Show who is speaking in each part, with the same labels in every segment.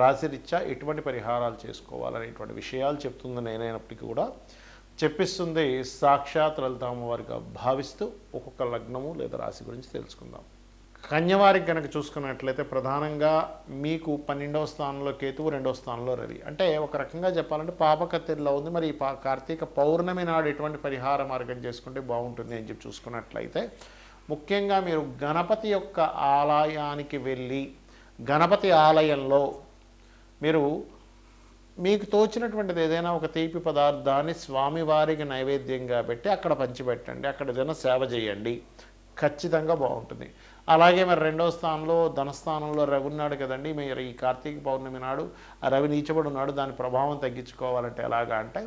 Speaker 1: రాశిరీత్యా ఎటువంటి పరిహారాలు చేసుకోవాలనేటువంటి విషయాలు చెప్తుంది నేనైనప్పటికీ కూడా. చెప్పిస్తుంది సాక్షాత్ లలితామ్మవారిగా భావిస్తూ ఒక్కొక్క లగ్నము లేదా రాశి గురించి తెలుసుకుందాం. కన్యవారికి కనుక చూసుకున్నట్లయితే ప్రధానంగా మీకు పన్నెండవ స్థానంలో కేతువు రెండవ స్థానంలో రవి. అంటే ఒక రకంగా చెప్పాలంటే పాపకత్తిరిలో ఉంది. మరి ఈ పా కార్తీక పౌర్ణమి నాడు ఎటువంటి పరిహార మార్గం చేసుకుంటే బాగుంటుంది అని చెప్పి చూసుకున్నట్లయితే ముఖ్యంగా మీరు గణపతి యొక్క ఆలయానికి వెళ్ళి గణపతి ఆలయంలో మీరు మీకు తోచినటువంటిది ఏదైనా ఒక తీపి పదార్థాన్ని స్వామివారికి నైవేద్యంగా పెట్టి అక్కడ పంచిపెట్టండి అక్కడ ఏదైనా సేవ చేయండి. ఖచ్చితంగా బాగుంటుంది. అలాగే మరి రెండవ స్థానంలో ధనస్థానంలో రవి ఉన్నాడు కదండి. మీరు ఈ కార్తీక పౌర్ణమి నాడు ఆ రవి నీచబడి ఉన్నాడు. దాని ప్రభావం తగ్గించుకోవాలంటే ఎలాగా అంటే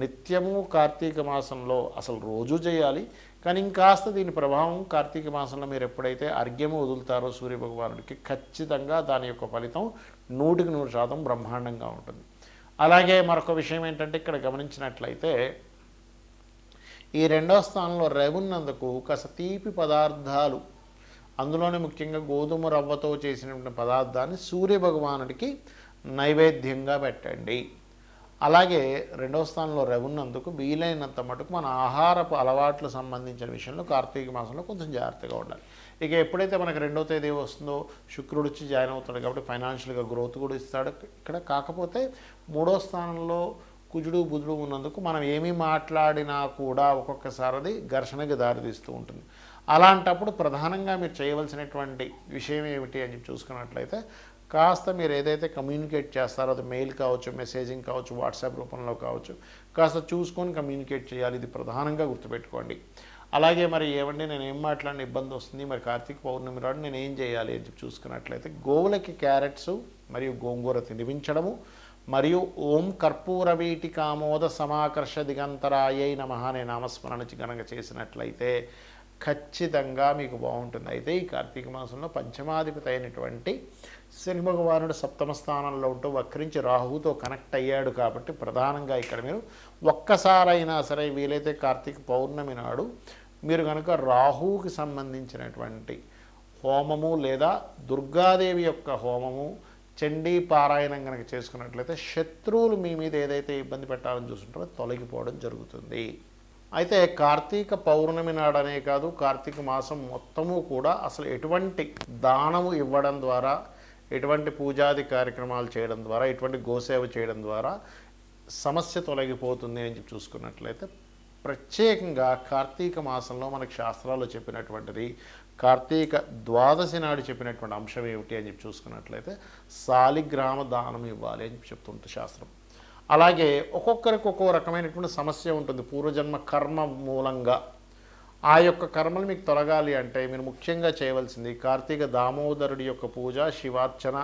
Speaker 1: నిత్యము కార్తీక మాసంలో అసలు రోజు చేయాలి. కానీ ఇంకాస్త దీని ప్రభావం కార్తీక మాసంలో మీరు ఎప్పుడైతే అర్ఘ్యము వదులుతారో సూర్యభగవానుడికి ఖచ్చితంగా దాని యొక్క ఫలితం నూటికి నూరు శాతం బ్రహ్మాండంగా ఉంటుంది. అలాగే మరొక విషయం ఏంటంటే ఇక్కడ గమనించినట్లయితే ఈ రెండవ స్థానంలో రవున్నందుకు కాస్త తీపి పదార్థాలు అందులోనే ముఖ్యంగా గోధుమ రవ్వతో చేసినటువంటి పదార్థాన్ని సూర్యభగవానుడికి నైవేద్యంగా పెట్టండి. అలాగే రెండవ స్థానంలో రవున్నందుకు వీలైనంత మటుకు మన ఆహారపు అలవాట్లు సంబంధించిన విషయంలో కార్తీక మాసంలో కొంచెం జాగ్రత్తగా ఉండాలి. ఇక ఎప్పుడైతే మనకు రెండవ తేదీ వస్తుందో శుక్రుడు వచ్చి జాయిన్ అవుతాడు కాబట్టి ఫైనాన్షియల్గా గ్రోత్ కూడా ఇస్తాడు. ఇక్కడ కాకపోతే మూడో స్థానంలో కుజుడు బుధుడు ఉన్నందుకు మనం ఏమి మాట్లాడినా కూడా ఒక్కొక్కసారి అది ఘర్షణకి దారితీస్తూ ఉంటుంది. అలాంటప్పుడు ప్రధానంగా మీరు చేయవలసినటువంటి విషయం ఏమిటి అని చూసుకున్నట్లయితే కాస్త మీరు ఏదైతే కమ్యూనికేట్ చేస్తారో అది మెయిల్ కావచ్చు మెసేజింగ్ కావచ్చు వాట్సాప్ రూపంలో కావచ్చు కాస్త చూసుకొని కమ్యూనికేట్ చేయాలి. ఇది ప్రధానంగా గుర్తుపెట్టుకోండి. అలాగే మరి ఏమండి నేను ఏం మాట్లాడిన ఇబ్బంది వస్తుంది. మరి కార్తీక పౌర్ణమి రాడు నేను ఏం చేయాలి అని చెప్పి చూసుకున్నట్లయితే గోవులకి క్యారెట్స్ మరియు గోంగూర తినిపించడము మరియు ఓం కర్పూర వీటి కామోద సమాకర్ష దిగంతరాయై నమ అనే నామస్మరణ గనక చేసినట్లయితే ఖచ్చితంగా మీకు బాగుంటుంది. అయితే ఈ కార్తీక మాసంలో పంచమాధిపతి అయినటువంటి శని భగవానుడు సప్తమ స్థానంలో ఉంటూ వక్రించి రాహువుతో కనెక్ట్ అయ్యాడు కాబట్టి ప్రధానంగా ఇక్కడ మీరు ఒక్కసారైనా సరే వీలైతే కార్తీక పౌర్ణమి నాడు మీరు కనుక రాహువుకి సంబంధించినటువంటి హోమము లేదా దుర్గాదేవి యొక్క హోమము చండీ పారాయణం కనుక చేసుకున్నట్లయితే శత్రువులు మీ మీద ఏదైతే ఇబ్బంది పెట్టాలని చూస్తుంటారో తొలగిపోవడం జరుగుతుంది. అయితే కార్తీక పౌర్ణమి నాడనే కాదు కార్తీక మాసం మొత్తము కూడా అసలు ఎటువంటి దానము ఇవ్వడం ద్వారా ఎటువంటి పూజాది కార్యక్రమాలు చేయడం ద్వారా ఎటువంటి గోసేవ చేయడం ద్వారా సమస్య తొలగిపోతుంది అని చెప్పి చూసుకున్నట్లయితే ప్రత్యేకంగా కార్తీక మాసంలో మనకు శాస్త్రాల్లో చెప్పినటువంటిది కార్తీక ద్వాదశి నాడు చెప్పినటువంటి అంశం ఏమిటి అని చెప్పి చూసుకున్నట్లయితే సాలిగ్రామ దానం ఇవ్వాలి అని చెప్తుంటుంది శాస్త్రం. అలాగే ఒక్కొక్కరికి ఒక్కో రకమైనటువంటి సమస్య ఉంటుంది. పూర్వజన్మ కర్మ మూలంగా. ఆ యొక్క కర్మలు మీకు తొలగాలి అంటే మీరు ముఖ్యంగా చేయవలసింది కార్తీక దామోదరుడి యొక్క పూజ శివార్చన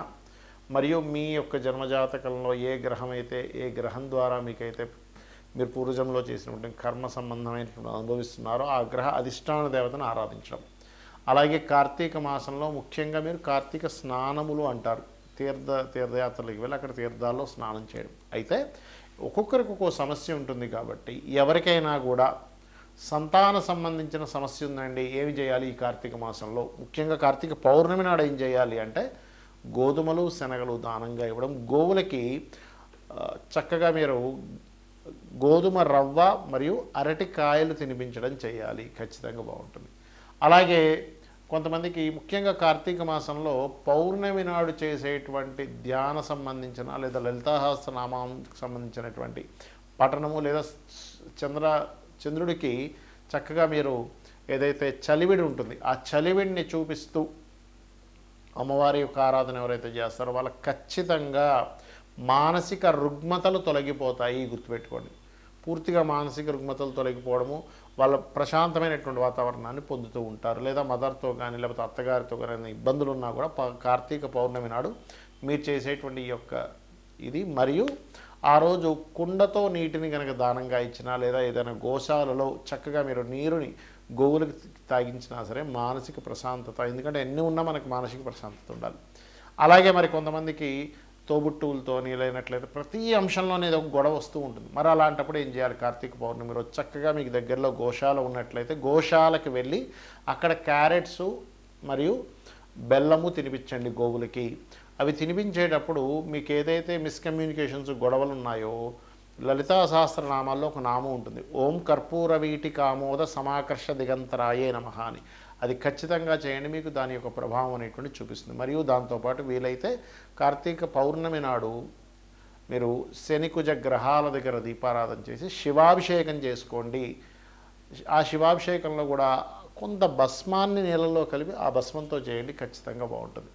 Speaker 1: మరియు మీ యొక్క జన్మజాతకంలో ఏ గ్రహం అయితే ఏ గ్రహం ద్వారా మీకైతే మీరు పూర్వజంలో చేసినటువంటి కర్మ సంబంధమైనటువంటి అనుభవిస్తున్నారో ఆ గ్రహ అధిష్టాన దేవతను ఆరాధించడం. అలాగే కార్తీక మాసంలో ముఖ్యంగా మీరు కార్తీక స్నానములు అంటారు. తీర్థ తీర్థయాత్రలకు వెళ్ళి అక్కడ తీర్థాల్లో స్నానం చేయడం. అయితే ఒక్కొక్కరికి ఒక్కో సమస్య ఉంటుంది కాబట్టి ఎవరికైనా కూడా సంతాన సంబంధించిన సమస్య ఉందండి. ఏమి చేయాలి ఈ కార్తీక మాసంలో? ముఖ్యంగా కార్తీక పౌర్ణమి నాడు ఏం చేయాలి అంటే గోధుమలు శనగలు దానంగా ఇవ్వడం. గోవులకి చక్కగా మీరు గోధుమ రవ్వ మరియు అరటి కాయలు తినిపించడం చేయాలి. ఖచ్చితంగా బాగుంటుంది. అలాగే కొంతమందికి ముఖ్యంగా కార్తీక మాసంలో పౌర్ణమి నాడు చేసేటువంటి ధ్యాన సంబంధించిన లేదా లలితాహాస్త నామానికి సంబంధించినటువంటి పఠనము లేదా చంద్ర చంద్రుడికి చక్కగా మీరు ఏదైతే చలివిడి ఉంటుంది ఆ చలివిడిని చూపిస్తూ అమ్మవారి యొక్క ఆరాధన ఎవరైతే చేస్తారో వాళ్ళకి ఖచ్చితంగా మానసిక రుగ్మతలు తొలగిపోతాయి గుర్తుపెట్టుకోండి. పూర్తిగా మానసిక రుగ్మతలు తొలగిపోవడము వాళ్ళ ప్రశాంతమైనటువంటి వాతావరణాన్ని పొందుతూ ఉంటారు. లేదా మదర్తో కానీ లేకపోతే అత్తగారితో కానీ ఇబ్బందులు ఉన్నా కూడా కార్తీక పౌర్ణమి నాడు మీరు చేసేటువంటి ఈ యొక్క ఇది. మరియు ఆ రోజు కుండతో నీటిని కనుక దానంగా ఇచ్చినా లేదా ఏదైనా గోశాలలో చక్కగా మీరు నీరుని గోవులకు తాగించినా సరే మానసిక ప్రశాంతత ఎందుకంటే ఎన్ని ఉన్నా మనకు మానసిక ప్రశాంతత ఉండాలి. అలాగే మరి కొంతమందికి తోబుట్టువులతో లేనట్లయితే ప్రతి అంశంలోనే ఏదో ఒక గొడవ వస్తూ ఉంటుంది. మరి అలాంటప్పుడు ఏం చేయాలి? కార్తీక పౌర్ణమి రోజు చక్కగా మీకు దగ్గరలో గోశాల ఉన్నట్లయితే గోశాలకు వెళ్ళి అక్కడ క్యారెట్స్ మరియు బెల్లము తినిపించండి గోవులకి. అవి తినిపించేటప్పుడు మీకు ఏదైతే మిస్కమ్యూనికేషన్స్ గొడవలు ఉన్నాయో లలితా సహస్రనామాల్లో ఒక నామం ఉంటుంది. ఓం కర్పూర వీటి కామోద సమాకర్ష దిగంతరాయే నమ అని. అది ఖచ్చితంగా చేయండి మీకు దాని యొక్క ప్రభావం అనేటువంటి చూపిస్తుంది. మరియు దాంతోపాటు వీలైతే కార్తీక పౌర్ణమి నాడు మీరు శనికుజ గ్రహాల దగ్గర దీపారాధన చేసి శివాభిషేకం చేసుకోండి. ఆ శివాభిషేకంలో కూడా కొంత భస్మాన్ని నీళ్ళలో కలిపి ఆ భస్మంతో చేయండి ఖచ్చితంగా బాగుంటుంది.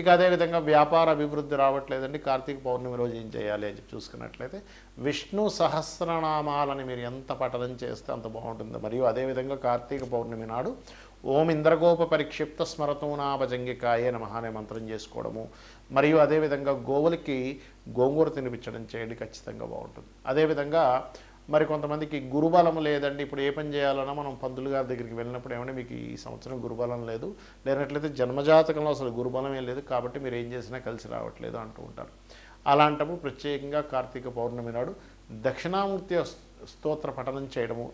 Speaker 1: ఇక అదేవిధంగా వ్యాపార అభివృద్ధి రావట్లేదండి కార్తీక పౌర్ణమి రోజు ఏం చేయాలి అని చెప్పి చూసుకున్నట్లయితే విష్ణు సహస్రనామాలని మీరు ఎంత పఠనం చేస్తే అంత బాగుంటుంది. మరియు అదేవిధంగా కార్తీక పౌర్ణమి నాడు ఓం ఇంద్రగోప పరిక్షిప్త స్మరతూనాభజంగికాయే నమ అనే మంత్రం చేసుకోవడము. మరియు అదేవిధంగా గోవులకి గోంగూర తినిపించడం చేయండి ఖచ్చితంగా బాగుంటుంది. అదేవిధంగా మరి కొంతమందికి గురుబలం లేదండి. ఇప్పుడు ఏ పని చేయాలన్నా మనం పంతులు గారి దగ్గరికి వెళ్ళినప్పుడు ఏమంటే మీకు ఈ సంవత్సరం గురుబలం లేదు. లేనట్లయితే జన్మజాతకంలో అసలు గురుబలం ఏం లేదు కాబట్టి మీరు ఏం చేసినా కలిసి రావట్లేదు అంటూ ఉంటారు. అలాంటప్పుడు ప్రత్యేకంగా కార్తీక పౌర్ణమి నాడు దక్షిణామూర్తి స్తోత్ర పఠనం చేయడము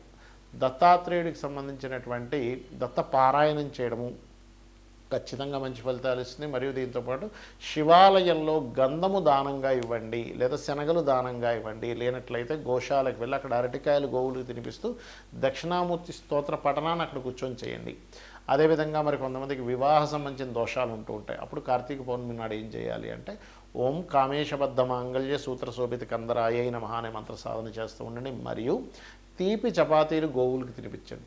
Speaker 1: దత్తాత్రేయుడికి సంబంధించినటువంటి దత్త పారాయణం చేయడము ఖచ్చితంగా మంచి ఫలితాలు ఇస్తుంది మరియు దీంతోపాటు శివాలయంలో గంధము దానంగా ఇవ్వండి లేదా శనగలు దానంగా ఇవ్వండి. లేనట్లయితే గోశాలకు వెళ్ళి అక్కడ అరటికాయలు గోవులు తినిపిస్తూ దక్షిణామూర్తి స్తోత్ర పఠనాన్ని అక్కడ కూర్చొని చేయండి. అదేవిధంగా మరి కొంతమందికి వివాహ సంబంధించిన దోషాలు ఉంటూ ఉంటాయి. అప్పుడు కార్తీక పౌర్ణమి నాడు ఏం చేయాలి అంటే ఓం కామేశబద్ధ మాంగళ్య సూత్ర శోభిత కందరాయ నమః అనే మంత్ర సాధన చేస్తూ ఉండండి. మరియు తీపి చపాతీలు గోవులకు తినిపించండి.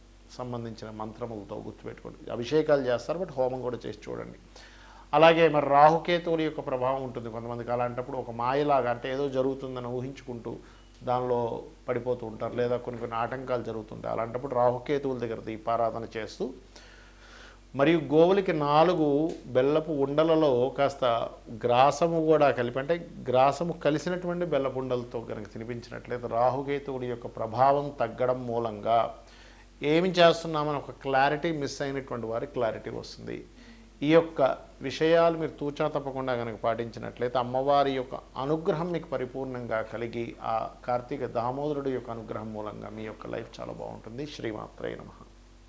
Speaker 1: సంబంధించిన మంత్రములతో గుర్తుపెట్టుకోండి. అభిషేకాలు చేస్తారు బట్ హోమం కూడా చేసి చూడండి. అలాగే మరి రాహుకేతువుల యొక్క ప్రభావం ఉంటుంది. కొంతమందికి అలాంటప్పుడు ఒక మాయలాగా అంటే ఏదో జరుగుతుందని ఊహించుకుంటూ దానిలో పడిపోతూ ఉంటారు. లేదా కొన్ని కొన్ని ఆటంకాలు జరుగుతుంటాయి. అలాంటప్పుడు రాహుకేతువుల దగ్గర దీపారాధన చేస్తూ మరియు గోవులకి నాలుగు బెల్లపు ఉండలలో కాస్త గ్రాసము కూడా కలిపి అంటే గ్రాసము కలిసినటువంటి బెల్లపు ఉండలతో కనుక తినిపించినట్లయితే రాహుకేతువుడి యొక్క ప్రభావం తగ్గడం మూలంగా ఏమి చేస్తున్నామని ఒక క్లారిటీ మిస్ అయినటువంటి వారికి క్లారిటీ వస్తుంది. ఈ యొక్క విషయాలు మీరు తూచా తప్పకుండా కనుక పాటించినట్లయితే అమ్మవారి యొక్క అనుగ్రహం మీకు పరిపూర్ణంగా కలిగి ఆ కార్తీక దామోదరుడు యొక్క అనుగ్రహం మూలంగా మీ యొక్క లైఫ్ చాలా బాగుంటుంది. శ్రీమాత్రే నమ.